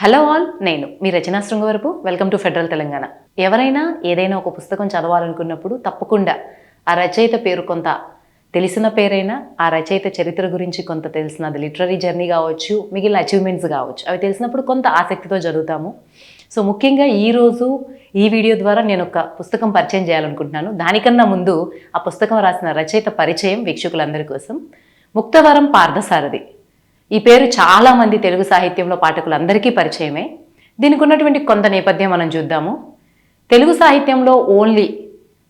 Hello all నేను మీ Rachana Srungavarapu welcome to Federal Telangana. ఎవరైనా ఏదైనా ఒక పుస్తకం చదవాలనుకున్నప్పుడు తప్పకుండా ఆ రచయిత పేరు కొంత తెలిసిన పేరైనా ఆ రచయిత చరిత్ర గురించి కొంత తెలిసిన అది లిటరీ జర్నీ కావచ్చు మిగిలిన అచీవ్మెంట్స్ కావచ్చు అవి తెలిసినప్పుడు కొంత ఆసక్తితో చదువుతాము సో ముఖ్యంగా ఈరోజు ఈ వీడియో ద్వారా నేను ఒక పుస్తకం పరిచయం చేయాలనుకుంటున్నాను. దానికన్నా ముందు ఆ పుస్తకం రాసిన రచయిత పరిచయం వీక్షకులందరి కోసం. ముక్తవరం పార్థసారథి. ఈ పేరు చాలామంది తెలుగు సాహిత్యంలో పాఠకులందరికీ పరిచయమే. దీనికి ఉన్నటువంటి కొంత నేపథ్యం మనం చూద్దాము. తెలుగు సాహిత్యంలో ఓన్లీ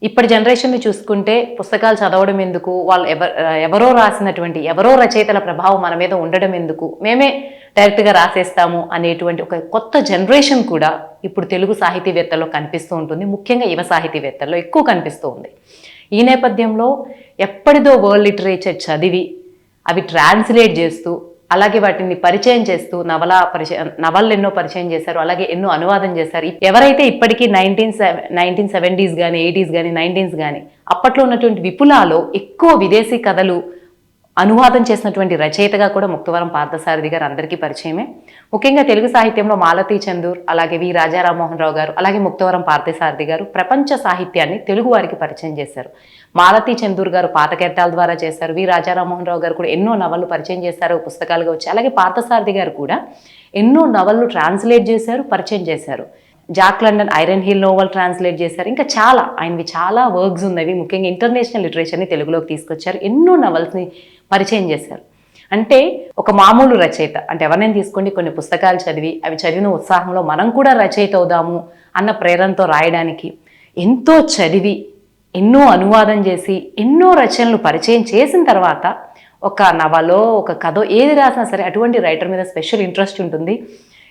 ఇప్పటి జనరేషన్ని చూసుకుంటే పుస్తకాలు చదవడం ఎందుకు వాళ్ళు ఎవ ఎవరో రాసినటువంటి ఎవరో రచయితల ప్రభావం మన మీద ఉండడం ఎందుకు మేమే డైరెక్ట్గా రాసేస్తాము అనేటువంటి ఒక కొత్త జనరేషన్ కూడా ఇప్పుడు తెలుగు సాహితీవేత్తల్లో కనిపిస్తూ ఉంటుంది. ముఖ్యంగా యువ సాహితీవేత్తల్లో ఎక్కువ కనిపిస్తూ ఉంది. ఈ నేపథ్యంలో ఎప్పటిదో వరల్డ్ లిటరేచర్ చదివి అవి ట్రాన్స్లేట్ చేస్తూ అలాగే వాటిని పరిచయం చేస్తూ నవల పరిచయం నవళ్ళు ఎన్నో పరిచయం చేశారు అలాగే ఎన్నో అనువాదం చేశారు. ఎవరైతే ఇప్పటికీ నైన్టీన్ నైన్టీన్ సెవెంటీస్ కానీ ఎయిటీస్ కానీ నైన్టీన్స్ కానీ అప్పట్లో ఉన్నటువంటి విపులాలో ఎక్కువ విదేశీ కథలు అనువాదం చేసినటువంటి రచయితగా కూడా ముక్తవరం పార్థసారథి గారు అందరికీ పరిచయమే. ముఖ్యంగా తెలుగు సాహిత్యంలో మాలతీ చందూర్ అలాగే వి. రాజారామోహన్ రావు గారు అలాగే ముక్తవరం పార్థసారథి గారు ప్రపంచ సాహిత్యాన్ని తెలుగు వారికి పరిచయం చేశారు. మాలతీ చందూర్ గారు పాతకెట్టాల ద్వారా చేశారు. వి. రాజారామోహన్ రావు గారు కూడా ఎన్నో నవలు పరిచయం చేశారు పుస్తకాలుగా వచ్చి అలాగే పార్థసారథి గారు కూడా ఎన్నో నవళ్ళు ట్రాన్స్లేట్ చేశారు పరిచయం చేశారు. Jack London Iron Heel novel translate చేశారు. ఇంకా చాలా ఆయనవి చాలా వర్క్స్ ఉన్నవి. ముఖ్యంగా ఇంటర్నేషనల్ లిటరేచర్ని తెలుగులోకి తీసుకొచ్చారు. ఎన్నో నవల్స్ని పరిచయం చేశారు. అంటే ఒక మామూలు రచయిత అంటే ఎవరినైనా తీసుకోండి కొన్ని పుస్తకాలు చదివి అవి చదివిన ఉత్సాహంలో మనం కూడా రచయిత అవుదాము అన్న ప్రేరణతో రాయడానికి ఎంతో చదివి ఎన్నో అనువాదం చేసి ఎన్నో రచనలు పరిచయం చేసిన తర్వాత ఒక నవలో ఒక కథో ఏది రాసినా సరే అటువంటి రైటర్ మీద స్పెషల్ ఇంట్రెస్ట్ ఉంటుంది.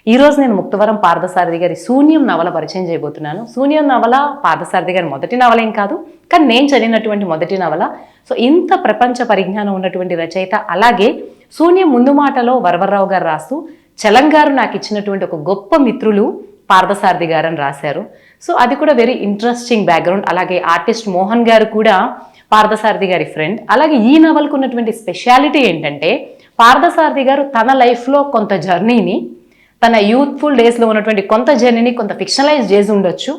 ఈరోజు నేను ముక్తవరం పార్థసారథి గారి శూన్యం నవల పరిచయం చేయబోతున్నాను. శూన్యం నవల పార్థసారథి గారి మొదటి నవల ఏం కాదు కానీ నేను చదివినటువంటి మొదటి నవల. సో ఇంత ప్రపంచ పరిజ్ఞానం ఉన్నటువంటి రచయిత అలాగే శూన్యం ముందు మాటలో వరవరరావు గారు రాస్తూ చలంగారు నాకు ఇచ్చినటువంటి ఒక గొప్ప మిత్రులు పార్థసారథి గారు అని రాశారు. సో అది కూడా వెరీ ఇంట్రెస్టింగ్ బ్యాక్గ్రౌండ్ అలాగే ఆర్టిస్ట్ మోహన్ గారు కూడా పార్థసారథి గారి ఫ్రెండ్ అలాగే ఈ నవలకు ఉన్నటువంటి స్పెషాలిటీ ఏంటంటే పార్థసారథి గారు తన లైఫ్లో కొంత జర్నీని తన యూత్ఫుల్ డేస్లో ఉన్నటువంటి కొంత జర్నీని కొంత ఫిక్షనలైజ్ చేసి ఉండొచ్చు.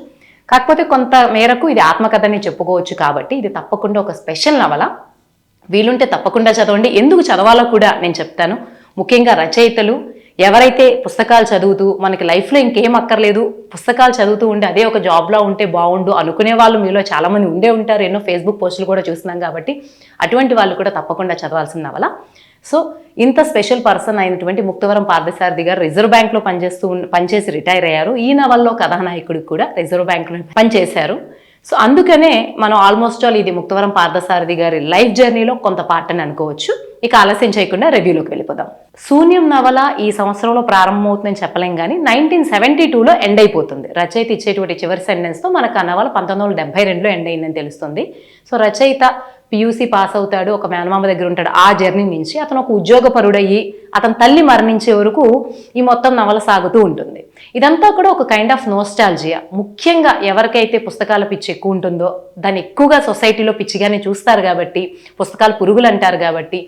కాకపోతే కొంత మేరకు ఇది ఆత్మకథని చెప్పుకోవచ్చు కాబట్టి ఇది తప్పకుండా ఒక స్పెషల్ నవల వీలుంటే తప్పకుండా చదవండి. ఎందుకు చదవాలో కూడా నేను చెప్తాను. ముఖ్యంగా రచయితలు ఎవరైతే పుస్తకాలు చదువుతూ మనకి లైఫ్లో ఇంకేం అక్కర్లేదు. పుస్తకాలు చదువుతూ ఉంటే అదే ఒక జాబ్లో ఉంటే బాగుండు. అనుకునే వాళ్ళు మీలో చాలామంది ఉండే ఉంటారు. ఎన్నో ఫేస్బుక్ పోస్టులు కూడా చూస్తున్నాం కాబట్టి అటువంటి వాళ్ళు కూడా తప్పకుండా చదవాల్సిన నవల సో ఇంత స్పెషల్ పర్సన్ అయినటువంటి ముక్తవరం పార్థసారథి గారు రిజర్వ్ బ్యాంక్లో పనిచేస్తూ పనిచేసి రిటైర్ అయ్యారు. ఈ నవల్లో కథానాయకుడికి కూడా రిజర్వ్ బ్యాంక్లో పనిచేశారు. సో అందుకనే మనం ఆల్మోస్ట్ ఆల్ ఇది ముక్తవరం పార్థసారథి గారి లైఫ్ జర్నీలో కొంత పార్ట్ అని అనుకోవచ్చు. ఇక ఆలస్యం చేయకుండా రివ్యూలోకి వెళ్ళిపోదాం. శూన్యం నవల ఈ సంవత్సరంలో ప్రారంభమవుతుందని చెప్పలేం కానీ నైన్టీన్ సెవెంటీ టూలో ఎండ్ అయిపోతుంది. రచయిత ఇచ్చేటువంటి చివరి సెంటెన్స్తో మనకు ఆ నవల పంతొమ్మిది వందల డెబ్బై రెండులో ఎండ్ అయిందని తెలుస్తుంది. సో రచయిత పియూసీ పాస్ అవుతాడు ఒక మేనమామ దగ్గర ఉంటాడు. ఆ జర్నీ నుంచి అతను ఒక ఉద్యోగపరుడయ్యి అతని తల్లి మరణించే వరకు ఈ మొత్తం నవల సాగుతూ ఉంటుంది. ఇదంతా కూడా ఒక కైండ్ ఆఫ్ నోస్టాలజియా ముఖ్యంగా ఎవరికైతే పుస్తకాల పిచ్చి ఎక్కువ ఉంటుందో దాన్ని ఎక్కువగా సొసైటీలో పిచ్చిగానే చూస్తారు కాబట్టి పుస్తకాలు పురుగులు అంటారు కాబట్టి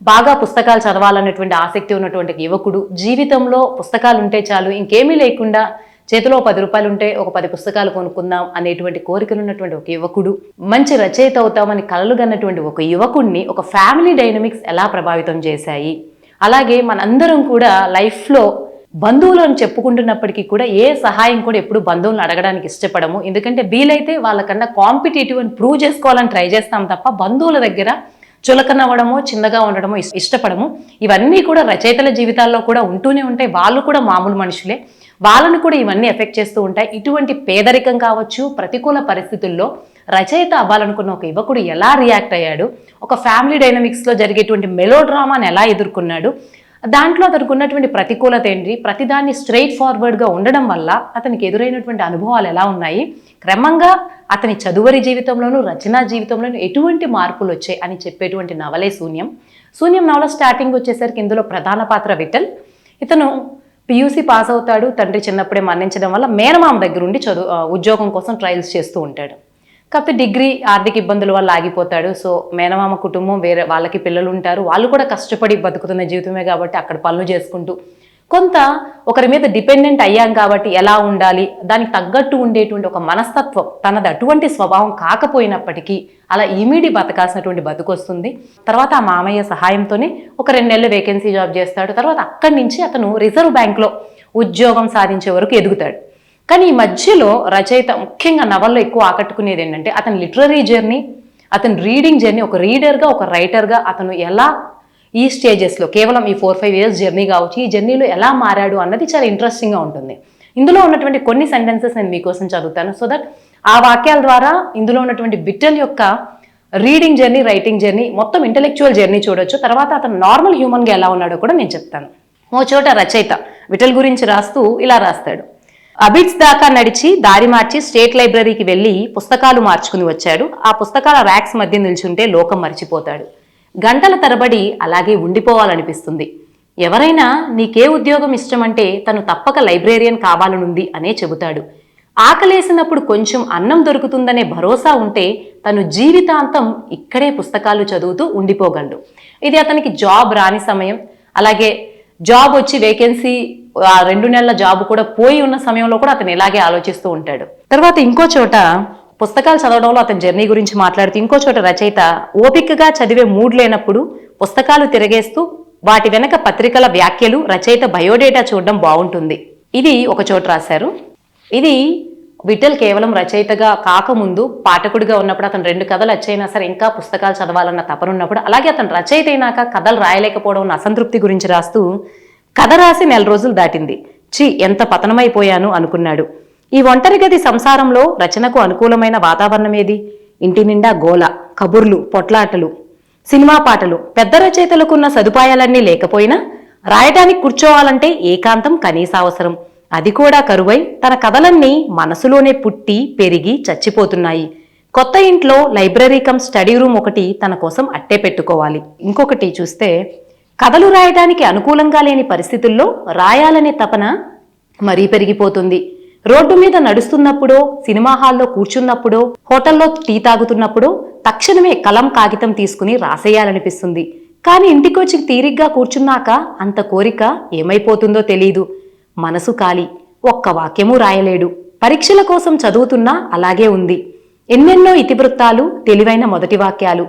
బాగా పుస్తకాలు చదవాలన్నటువంటి ఆసక్తి ఉన్నటువంటి యువకుడు జీవితంలో పుస్తకాలు ఉంటే చాలు ఇంకేమీ లేకుండా చేతిలో పది రూపాయలు ఉంటే ఒక పది పుస్తకాలు కొనుక్కుందాం అనేటువంటి కోరికలు ఉన్నటువంటి ఒక యువకుడు. మంచి రచయిత అవుతామని కలలు కన్నటువంటి ఒక యువకుడిని ఒక ఫ్యామిలీ డైనమిక్స్ ఎలా ప్రభావితం చేశాయి? అలాగే మనందరం కూడా లైఫ్లో బంధువులను చెప్పుకుంటున్నప్పటికీ కూడా ఏ సహాయం కూడా ఎప్పుడు బంధువులను అడగడానికి ఇష్టపడము. ఎందుకంటే వీలైతే వాళ్ళకన్నా కాంపిటేటివ్ అని ప్రూవ్ చేసుకోవాలని ట్రై చేస్తాం తప్ప బంధువుల దగ్గర చులకనవ్వడమో చిన్నగా ఉండడమో ఇష్టపడము. ఇవన్నీ కూడా రచయితల జీవితాల్లో కూడా ఉంటూనే ఉంటాయి. వాళ్ళు కూడా మామూలు మనుషులే. వాళ్ళను కూడా ఇవన్నీ ఎఫెక్ట్ చేస్తూ ఉంటాయి. ఇటువంటి పేదరికం కావచ్చు ప్రతికూల పరిస్థితుల్లో రచయిత అవ్వాలనుకున్న ఒక యువకుడు ఎలా రియాక్ట్ అయ్యాడు ఒక ఫ్యామిలీ డైనమిక్స్లో జరిగేటువంటి మెలో డ్రామాను ఎలా ఎదుర్కొన్నాడు దాంట్లో అతనికి ఉన్నటువంటి ప్రతికూలత ఏంటి ప్రతిదాన్ని స్ట్రైట్ ఫార్వర్డ్గా ఉండడం వల్ల అతనికి ఎదురైనటువంటి అనుభవాలు ఎలా ఉన్నాయి క్రమంగా అతని చదువరి జీవితంలోనూ రచనా జీవితంలోనూ ఎటువంటి మార్పులు వచ్చాయి అని చెప్పేటువంటి నవలే శూన్యం. శూన్యం నవల స్టార్టింగ్ వచ్చేసరికి ఇందులో ప్రధాన పాత్ర విఠల్. ఇతను పియూసీ పాస్ అవుతాడు. తండ్రి చిన్నప్పుడే మరణించడం వల్ల మేనమామ దగ్గర ఉండి చదువు ఉద్యోగం కోసం ట్రయల్స్ చేస్తూ ఉంటాడు. కాకపోతే డిగ్రీ ఆర్థిక ఇబ్బందుల వల్ల ఆగిపోతాడు. సో మేనమామ కుటుంబం వేరే వాళ్ళకి పిల్లలు ఉంటారు. వాళ్ళు కూడా కష్టపడి బతుకుతున్న జీవితమే కాబట్టి అక్కడ పనులు చేసుకుంటూ కొంత ఒకరి మీద డిపెండెంట్ అయ్యాం కాబట్టి ఎలా ఉండాలి? దానికి తగ్గట్టు ఉండేటువంటి ఒక మనస్తత్వం తనది అటువంటి స్వభావం కాకపోయినప్పటికీ అలా ఇమిడి బతకాల్సినటువంటి బతుకు వస్తుంది తర్వాత ఆ మామయ్య సహాయంతోనే ఒక రెండు నెలలు వేకెన్సీ జాబ్ చేస్తాడు. తర్వాత అక్కడి నుంచి అతను రిజర్వ్ బ్యాంక్లో ఉద్యోగం సాధించే వరకు ఎదుగుతాడు. కానీ ఈ మధ్యలో రచయిత ముఖ్యంగా నవల్లో ఎక్కువ ఆకట్టుకునేది ఏంటంటే అతని లిటరరీ జర్నీ అతని రీడింగ్ జర్నీ ఒక రీడర్గా ఒక రైటర్గా అతను ఎలా ఈ స్టేజెస్లో కేవలం ఈ ఫోర్ ఫైవ్ ఇయర్స్ జర్నీ కావచ్చు ఈ జర్నీలో ఎలా మారాడు అన్నది చాలా ఇంట్రెస్టింగ్గా ఉంటుంది. ఇందులో ఉన్నటువంటి కొన్ని సెంటెన్సెస్ నేను మీకోసం చదువుతాను. సో దట్ ఆ వాక్యాల ద్వారా ఇందులో ఉన్నటువంటి బిట్టల్ యొక్క రీడింగ్ జర్నీ రైటింగ్ జర్నీ మొత్తం ఇంటలెక్చువల్ జర్నీ చూడొచ్చు. తర్వాత అతను నార్మల్ హ్యూమన్గా ఎలా ఉన్నాడో కూడా నేను చెప్తాను. ఓ చోట రచయిత విటల్ గురించి రాస్తూ ఇలా రాస్తాడు. అబిట్స్ దాకా నడిచి దారి మార్చి స్టేట్ లైబ్రరీకి వెళ్ళి పుస్తకాలు మార్చుకుని వచ్చాడు. ఆ పుస్తకాల ర్యాక్స్ మధ్య నిల్చుంటే లోకం మర్చిపోతాడు. గంటల తరబడి అలాగే ఉండిపోవాలనిపిస్తుంది. ఎవరైనా నీకే ఉద్యోగం ఇష్టమంటే తను తప్పక లైబ్రేరియన్ కావాలనుంది అనే చెబుతాడు. ఆకలేసినప్పుడు కొంచెం అన్నం దొరుకుతుందనే భరోసా ఉంటే తను జీవితాంతం ఇక్కడే పుస్తకాలు చదువుతూ ఉండిపోగలడు. ఇది అతనికి జాబ్ రాని సమయం. అలాగే జాబ్ వచ్చి వేకెన్సీ ఆ రెండు నెలల జాబ్ కూడా పోయి ఉన్న సమయంలో కూడా అతను ఇలాగే ఆలోచిస్తూ ఉంటాడు. తర్వాత ఇంకో చోట పుస్తకాలు చదవడంలో అతని జర్నీ గురించి మాట్లాడుతూ ఇంకో చోట రచయిత ఓపికగా చదివే మూడ్ లేనప్పుడు పుస్తకాలు తిరగేస్తూ వాటి వెనక పత్రికల వ్యాఖ్యలు రచయిత బయోడేటా చూడడం బాగుంటుంది. ఇది ఒక చోట రాశారు. ఇది విఠల్ కేవలం రచయితగా కాకముందు పాఠకుడిగా ఉన్నప్పుడు అతను రెండు కథలు వచ్చైనా సరే ఇంకా పుస్తకాలు చదవాలన్న తపనున్నప్పుడు అలాగే అతను రచయిత అయినాక కథలు రాయలేకపోవడం అసంతృప్తి గురించి రాస్తూ కథ రాసి నెల రోజులు దాటింది. చి ఎంత పతనమైపోయాను అనుకున్నాడు. ఈ ఒంటరి గది సంసారంలో రచనకు అనుకూలమైన వాతావరణం ఏది? ఇంటి నిండా గోల కబుర్లు పొట్లాటలు సినిమా పాటలు పెద్ద రచయితలకున్న సదుపాయాలన్నీ లేకపోయినా రాయటానికి కూర్చోవాలంటే ఏకాంతం కనీస అవసరం. అది కూడా కరువై తన కథలన్నీ మనసులోనే పుట్టి పెరిగి చచ్చిపోతున్నాయి. కొత్త ఇంట్లో లైబ్రరీ కమ్ స్టడీ రూమ్ ఒకటి తన కోసం అట్టే పెట్టుకోవాలి. ఇంకొకటి చూస్తే కథలు రాయడానికి అనుకూలంగా లేని పరిస్థితుల్లో రాయాలనే తపన మరీ పెరిగిపోతుంది. రోడ్డు మీద నడుస్తున్నప్పుడో సినిమా హాల్లో కూర్చున్నప్పుడో హోటల్లో టీ తాగుతున్నప్పుడో తక్షణమే కలం కాగితం తీసుకుని రాసేయాలనిపిస్తుంది. కానీ ఇంటికొచ్చి తీరిగ్గా కూర్చున్నాక అంత కోరిక ఏమైపోతుందో తెలీదు. మనసు ఖాళీ. ఒక్క వాక్యమూ రాయలేడు. పరీక్షల కోసం చదువుతున్నా అలాగే ఉంది. ఎన్నెన్నో ఇతివృత్తాలు తెలివైన మొదటి వాక్యాలు.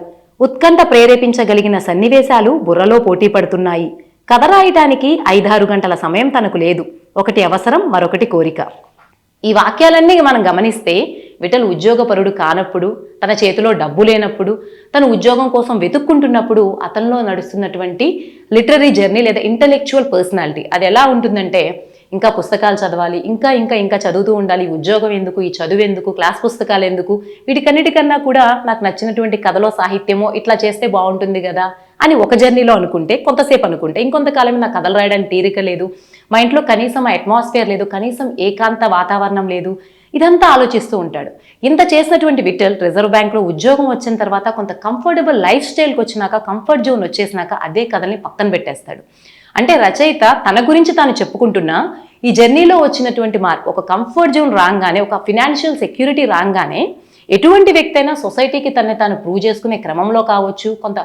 ఉత్కంఠ ప్రేరేపించగలిగిన సన్నివేశాలు బుర్రలో పోటీ పడుతున్నాయి. కథ రాయటానికి ఐదారు గంటల సమయం తనకు లేదు. ఒకటి అవసరం మరొకటి కోరిక. ఈ వాక్యాలన్నీ మనం గమనిస్తే విఠల్ ఉద్యోగపరుడు కానప్పుడు తన చేతిలో డబ్బు లేనప్పుడు తను ఉద్యోగం కోసం వెతుక్కుంటున్నప్పుడు అతనిలో నడుస్తున్నటువంటి లిటరీ జర్నీ లేదా ఇంటలెక్చువల్ పర్సనాలిటీ అది ఎలా ఉంటుందంటే ఇంకా పుస్తకాలు చదవాలి ఇంకా ఇంకా ఇంకా చదువుతూ ఉండాలి ఉద్యోగం ఎందుకు ఈ చదువు ఎందుకు క్లాస్ పుస్తకాలు ఎందుకు వీటికన్నిటికన్నా కూడా నాకు నచ్చినటువంటి కథలో సాహిత్యమో ఇట్లా చేస్తే బాగుంటుంది కదా. అని ఒక జర్నీలో అనుకుంటే కొంతసేపు అనుకుంటే ఇంకొంతకాలం నా కథలు రాయడానికి తీరిక లేదు. మా ఇంట్లో కనీసం ఆ అట్మాస్ఫియర్ లేదు కనీసం ఏకాంత వాతావరణం లేదు. ఇదంతా ఆలోచిస్తూ ఉంటాడు. ఇంత చేసినటువంటి విఠల్ రిజర్వ్ బ్యాంక్లో ఉద్యోగం వచ్చిన తర్వాత కొంత కంఫర్టబుల్ లైఫ్ స్టైల్కి వచ్చినాక కంఫర్ట్ జోన్ వచ్చేసినాక అదే కథల్ని పక్కన పెట్టేస్తాడు. అంటే రచయిత తన గురించి తాను చెప్పుకుంటున్నా ఈ జర్నీలో వచ్చినటువంటి మార్పు ఒక కంఫర్ట్ జోన్ రాగానే ఒక ఫినాన్షియల్ సెక్యూరిటీ రాగానే ఎటువంటి వ్యక్తి అయినా సొసైటీకి తనని తాను ప్రూవ్ చేసుకునే క్రమంలో కావచ్చు కొంత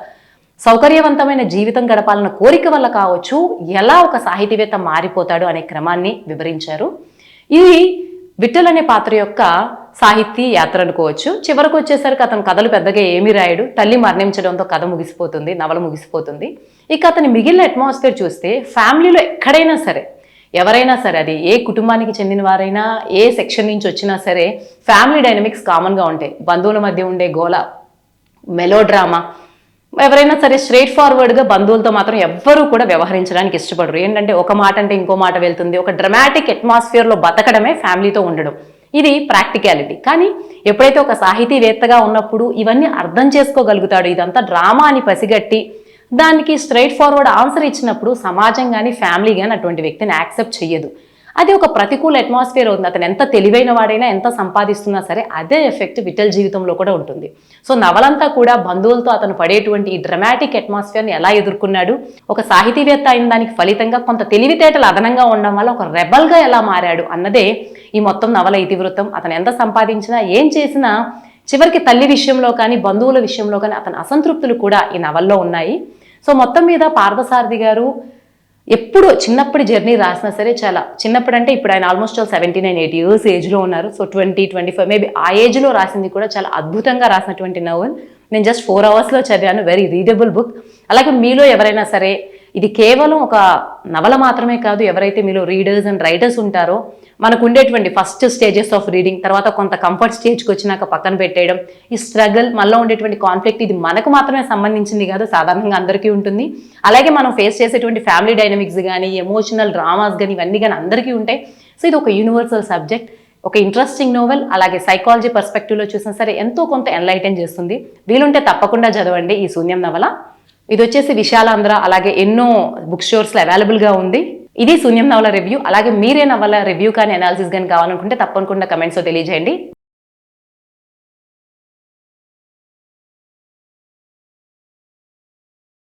సౌకర్యవంతమైన జీవితం గడపాలన్న కోరిక వల్ల కావచ్చు ఎలా ఒక సాహితీవేత్త మారిపోతాడు అనే క్రమాన్ని వివరించారు. ఇది విఠల్ అనే పాత్ర యొక్క సాహితీ యాత్ర అనుకోవచ్చు. చివరకు వచ్చేసరికి అతను కథలు పెద్దగా ఏమీ రాయడు. తల్లి మరణించడంతో కథ ముగిసిపోతుంది నవల ముగిసిపోతుంది. ఇక అతని మిగిలిన అట్మాస్ఫియర్ చూస్తే ఫ్యామిలీలో ఎక్కడైనా సరే ఎవరైనా సరే అది ఏ కుటుంబానికి చెందిన వారైనా ఏ సెక్షన్ నుంచి వచ్చినా సరే ఫ్యామిలీ డైనమిక్స్ కామన్గా ఉంటాయి. బంధువుల మధ్య ఉండే గోల మెలో డ్రామా ఎవరైనా సరే స్ట్రేట్ ఫార్వర్డ్గా బంధువులతో మాత్రం ఎవ్వరూ కూడా వ్యవహరించడానికి ఇష్టపడరు. ఏంటంటే ఒక మాట అంటే ఇంకో మాట వెళ్తుంది. ఒక డ్రమాటిక్ అట్మాస్ఫియర్లో బతకడమే ఫ్యామిలీతో ఉండడం. ఇది ప్రాక్టికాలిటీ. కానీ ఎప్పుడైతే ఒక సాహితీవేత్తగా ఉన్నప్పుడు ఇవన్నీ అర్థం చేసుకోగలుగుతాడు ఇదంతా డ్రామా అని పసిగట్టి దానికి స్ట్రైట్ ఫార్వర్డ్ ఆన్సర్ ఇచ్చినప్పుడు సమాజం కానీ ఫ్యామిలీ కానీ అటువంటి వ్యక్తిని యాక్సెప్ట్ చెయ్యదు. అది ఒక ప్రతికూల అట్మాస్ఫియర్ ఉంది. అతను ఎంత తెలివైన వాడైనా ఎంత సంపాదిస్తున్నా సరే అదే ఎఫెక్ట్ విఠల్ జీవితంలో కూడా ఉంటుంది. సో నవలంతా కూడా బంధువులతో అతను పడేటువంటి ఈ డ్రమాటిక్ అట్మాస్ఫియర్ని ఎలా ఎదుర్కొన్నాడు? ఒక సాహితీవేత్త అయిన దానికి ఫలితంగా కొంత తెలివితేటలు అదనంగా ఉండడం వల్ల ఒక రెబల్గా ఎలా మారాడు అన్నదే ఈ మొత్తం నవల ఇతివృత్తం. అతను ఎంత సంపాదించినా ఏం చేసినా చివరికి తల్లి విషయంలో కానీ బంధువుల విషయంలో కానీ అతని అసంతృప్తులు కూడా ఈ నవల్లో ఉన్నాయి. సో మొత్తం మీద పార్థసారథి గారు ఎప్పుడు చిన్నప్పటి జర్నీ రాసినా సరే చాలా. చిన్నప్పుడు అంటే ఇప్పుడు ఆయన almost seventy nine eighty years ఏజ్లో ఉన్నారు. So twenty twenty five maybe ఆ ఏజ్లో రాసింది కూడా చాలా అద్భుతంగా రాసినటువంటి నవల్. నేను జస్ట్ ఫోర్ అవర్స్లో చదివాను వెరీ రీడబుల్ బుక్. అలాగే మీలో ఎవరైనా సరే ఇది కేవలం ఒక నవల మాత్రమే కాదు ఎవరైతే మీలో రీడర్స్ అండ్ రైటర్స్ ఉంటారో మనకు ఉండేటువంటి ఫస్ట్ స్టేజెస్ ఆఫ్ రీడింగ్ తర్వాత కొంత కంఫర్ట్ స్టేజ్కి వచ్చినాక పక్కన పెట్టేయడం ఈ స్ట్రగుల్ మనలో ఉండేటువంటి కాన్ఫ్లిక్ట్ ఇది మనకు మాత్రమే సంబంధించింది కాదు సాధారణంగా అందరికీ ఉంటుంది. అలాగే మనం ఫేస్ చేసేటువంటి ఫ్యామిలీ డైనమిక్స్ కానీ ఎమోషనల్ డ్రామాస్ కానీ ఇవన్నీ కానీ అందరికీ ఉంటాయి. సో ఇది ఒక యూనివర్సల్ సబ్జెక్ట్ ఒక ఇంట్రెస్టింగ్ నోవెల్ అలాగే సైకాలజీ పర్స్పెక్టివ్లో చూసినా సరే ఎంతో కొంత ఎన్లైటన్ చేస్తుంది. వీలుంటే తప్పకుండా చదవండి ఈ శూన్యం నవల. ఇది వచ్చేసి విశాలాంధ్ర అలాగే ఎన్నో బుక్ స్టోర్స్లో అవైలబుల్గా ఉంది. ఇది శూన్యం నవల రివ్యూ అలాగే మీరే నవల రివ్యూ కానీ అనాలిసిస్ కానీ కావాలనుకుంటే తప్పకుండా కమెంట్స్లో తెలియజేయండి.